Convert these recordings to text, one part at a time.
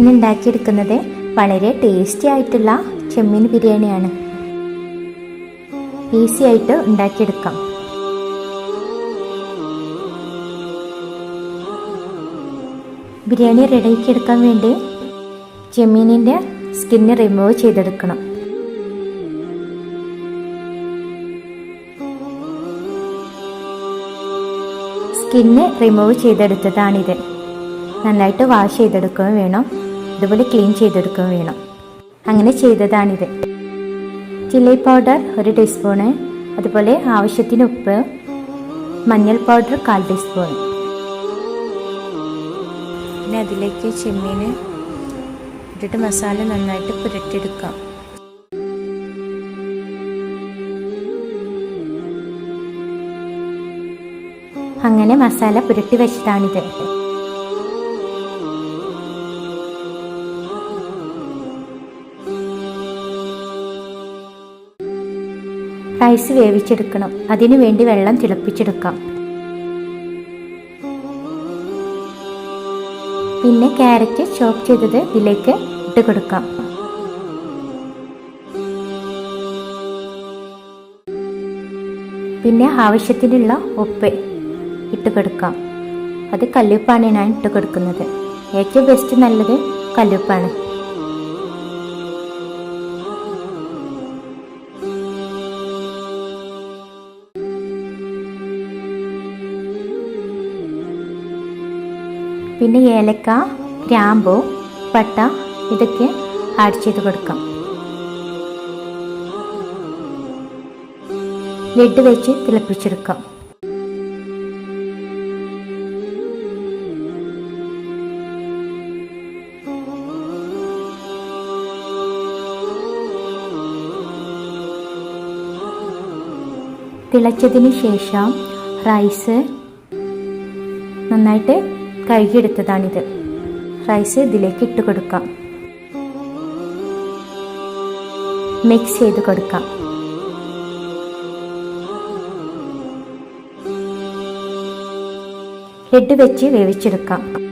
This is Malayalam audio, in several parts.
ഇന്ന് ഉണ്ടാക്കിയെടുക്കുന്നത് വളരെ ടേസ്റ്റി ആയിട്ടുള്ള ചെമ്മീൻ ബിരിയാണിയാണ്. ഈസി ആയിട്ട് ഉണ്ടാക്കിയെടുക്കാം. ബിരിയാണി റെഡിയാക്കി എടുക്കാൻ വേണ്ടി ചെമ്മീനിന്റെ സ്കിന്ന് റിമൂവ് ചെയ്തെടുക്കണം. സ്കിന്ന് റിമൂവ് ചെയ്തെടുത്തതാണിത്. നന്നായിട്ട് വാഷ് ചെയ്തെടുക്കുകയും വേണം. ഇതുപോലെ ക്ലീൻ ചെയ്തെടുക്കുകയും വേണം. അങ്ങനെ ചെയ്തതാണിത്. ചില്ലി പൗഡർ ഒരു ടീസ്പൂണ് അതുപോലെ ആവശ്യത്തിന് ഉപ്പ് മഞ്ഞൾ പൗഡർ കാൽ ടീസ്പൂൺ പിന്നെ അതിലേക്ക് ചെമ്മീൻ ഇട്ടിട്ട് മസാല നന്നായിട്ട് പുരട്ടിയെടുക്കാം. അങ്ങനെ മസാല പുരട്ടി വെച്ചതാണിത്. റൈസ് വേവിച്ചെടുക്കണം. അതിനു വേണ്ടി വെള്ളം തിളപ്പിച്ചെടുക്കാം. പിന്നെ ക്യാരറ്റ് ചോപ്പ് ചെയ്തത് ഇതിലേക്ക് ഇട്ട് കൊടുക്കാം. പിന്നെ ആവശ്യത്തിനുള്ള ഉപ്പ് ഇട്ട് കൊടുക്കാം. അത് കല്ലുപ്പാണ് ഞാൻ ഇട്ട് കൊടുക്കുന്നത്. ഏറ്റവും ബെസ്റ്റ് നല്ലത് കല്ലുപ്പാണ്. പിന്നെ ഏലക്ക ഗ്രാമ്പു പട്ട ഇതൊക്കെ ആഡ് ചെയ്ത് കൊടുക്കാം. ലിഡ് വെച്ച് തിളപ്പിച്ചെടുക്കാം. തിളച്ചതിന് ശേഷം റൈസ് നന്നായിട്ട് കഴുകിയെടുത്തതാണിത്. റൈസ് ഇതിലേക്ക് ഇട്ട് കൊടുക്കാം. മിക്സ് ചെയ്ത് കൊടുക്കാം. ഹെഡ് വെച്ച് വേവിച്ചെടുക്കാം.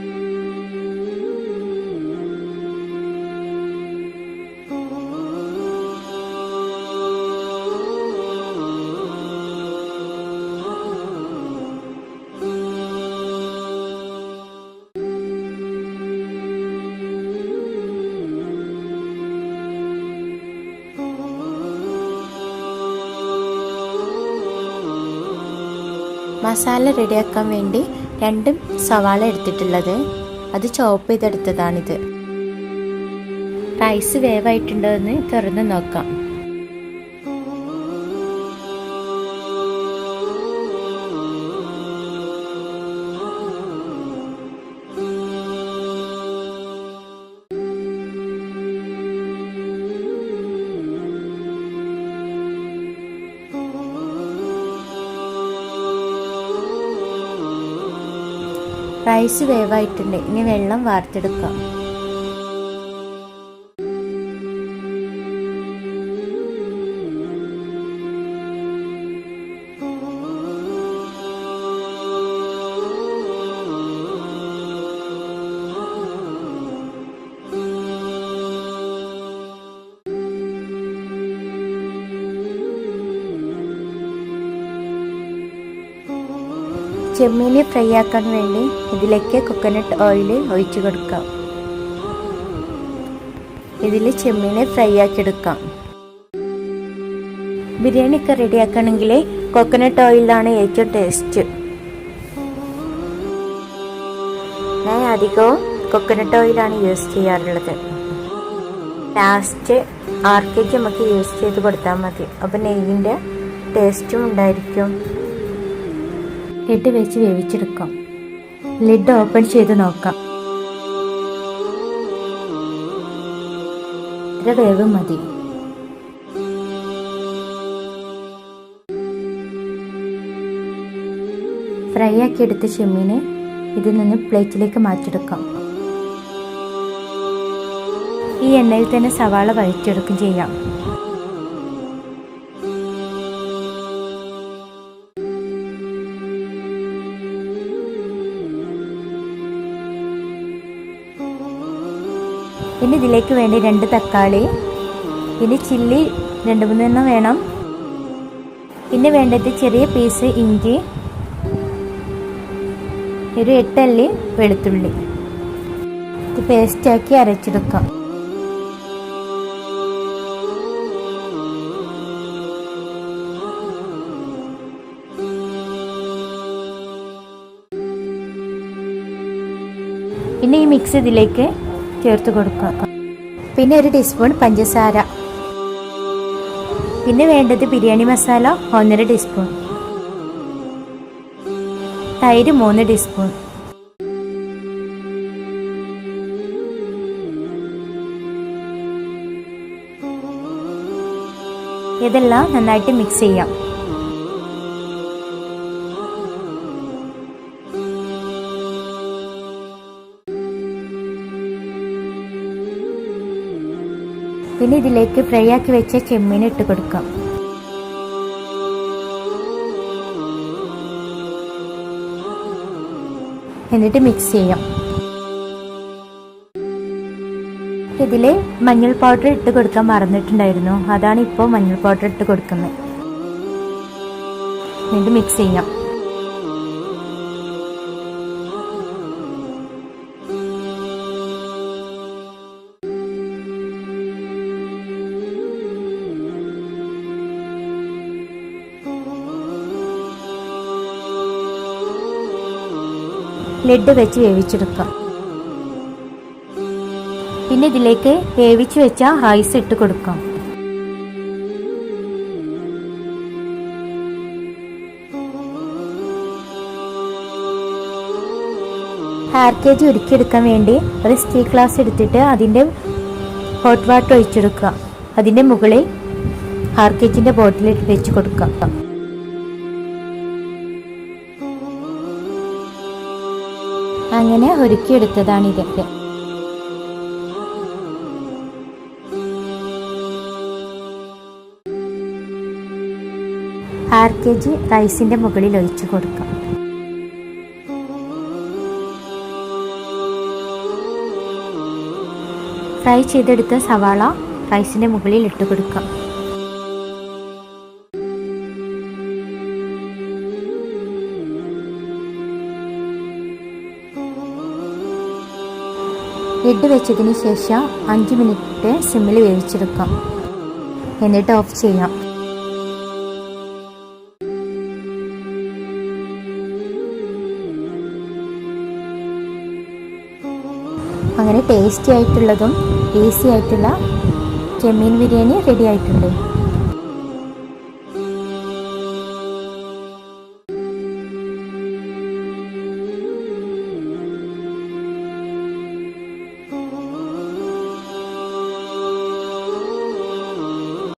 മസാല റെഡിയാക്കാൻ വേണ്ടി രണ്ട് സവാള എടുത്തിട്ടുള്ളത്. അത് ചോപ്പ് ചെയ്തെടുത്തതാണിത്. റൈസ് വേവായിട്ടുണ്ടോ എന്ന് തുറന്ന് നോക്കാം. റൈസ് വേവായിട്ടുണ്ട്. ഇനി വെള്ളം വാർത്തെടുക്കാം. ചെമ്മീന് ഫ്രൈ ആക്കാൻ വേണ്ടി ഇതിലേക്ക് കൊക്കനട്ട് ഓയിൽ ഒഴിച്ചു കൊടുക്കാം. ഇതിൽ ചെമ്മീനെ ഫ്രൈ ആക്കി എടുക്കാം. ബിരിയാണി ഒക്കെ റെഡി ആക്കണമെങ്കിൽ കോക്കനട്ട് ഓയിലാണ് ഏറ്റവും ടേസ്റ്റ് ഞാൻ അധികവും കൊക്കനട്ട് ഓയിലാണ് യൂസ് ചെയ്യാറുള്ളത്. ലാസ്റ്റ് ആർക്കേക്ക് നമുക്ക് യൂസ് ചെയ്ത് കൊടുത്താൽ മതി. അപ്പം നെയ്യിന്റെ ടേസ്റ്റും ഉണ്ടായിരിക്കും. ലിഡ് വെച്ച് വേവിച്ചെടുക്കാം. ലിഡ് ഓപ്പൺ ചെയ്ത് നോക്കാം. ഇത്ര വേവ് മതി. ഫ്രൈ ആക്കി എടുത്ത ചെമ്മീനെ ഇതിൽ നിന്ന് പ്ലേറ്റിലേക്ക് മാറ്റിയെടുക്കാം. ഈ എണ്ണയിൽ തന്നെ സവാള വഴിച്ചെടുക്കുകയും ചെയ്യാം. പിന്നെ ഇതിലേക്ക് വേണ്ടി രണ്ട് തക്കാളി പിന്നെ ചില്ലി രണ്ട് മൂന്നെണ്ണം വേണം. പിന്നെ വേണ്ടത് ചെറിയ പീസ് ഇഞ്ചി ഒരു എട്ടല്ലി വെളുത്തുള്ളി. ഇത് പേസ്റ്റാക്കി അരച്ചെടുക്കാം. പിന്നെ ഈ മിക്സ് ഇതിലേക്ക് ചേർത്ത് കൊടുക്കുക പിന്നെ ഒരു ടീസ്പൂൺ പഞ്ചസാര. പിന്നെ വേണ്ടത് ബിരിയാണി മസാല ഒന്നര ടീസ്പൂൺ തൈര് മൂന്ന് ടീസ്പൂൺ ഇതെല്ലാം നന്നായിട്ട് മിക്സ് ചെയ്യാം. പിന്നെ ഇതിലേക്ക് ഫ്രൈ ആക്കി വെച്ച ചെമ്മീൻ ഇട്ട് കൊടുക്കാം. എന്നിട്ട് മിക്സ് ചെയ്യാം. ഇതിൽ മഞ്ഞൾ പൗഡർ ഇട്ട് കൊടുക്കാൻ മറന്നിട്ടുണ്ടായിരുന്നു. അതാണ് ഇപ്പോൾ മഞ്ഞൾ പൗഡർ ഇട്ട് കൊടുക്കുന്നത്. എന്നിട്ട് മിക്സ് ചെയ്യാം. ലെഡ് വെച്ച് വേവിച്ചെടുക്കാം പിന്നെ ഇതിലേക്ക് വേവിച്ച് വെച്ച റൈസ് ഇട്ട് കൊടുക്കാം ഹെയർ കെ ജി ഒരുക്കിയെടുക്കാൻ വേണ്ടി ഒരു സ്റ്റീ ഗ്ലാസ് എടുത്തിട്ട് അതിന്റെ ഹോട്ട് വാട്ടർ ഒഴിച്ചെടുക്കുക. അതിന്റെ മുകളിൽ ഹെയർ കെ ജിന്റെ ബോട്ടിൽ വെച്ച് കൊടുക്കാം അങ്ങനെ ഒരുക്കിയെടുത്തതാണ് ഇതൊക്കെ ആർ കെ ജി റൈസിന്റെ മുകളിൽ ഒഴിച്ചു കൊടുക്കാം. ഫ്രൈ ചെയ്തെടുത്ത സവാള റൈസിന്റെ മുകളിൽ ഇട്ട് കൊടുക്കാം. ലിഡ് വെച്ചതിന് ശേഷം അഞ്ച് മിനിറ്റ് സിമ്മിൽ വേവിച്ചെടുക്കാം. എന്നിട്ട് ഓഫ് ചെയ്യാം. അങ്ങനെ ടേസ്റ്റി ആയിട്ടുള്ളതും ഈസി ആയിട്ടുള്ള ചെമ്മീൻ ബിരിയാണി റെഡി ആയിട്ടുണ്ട്.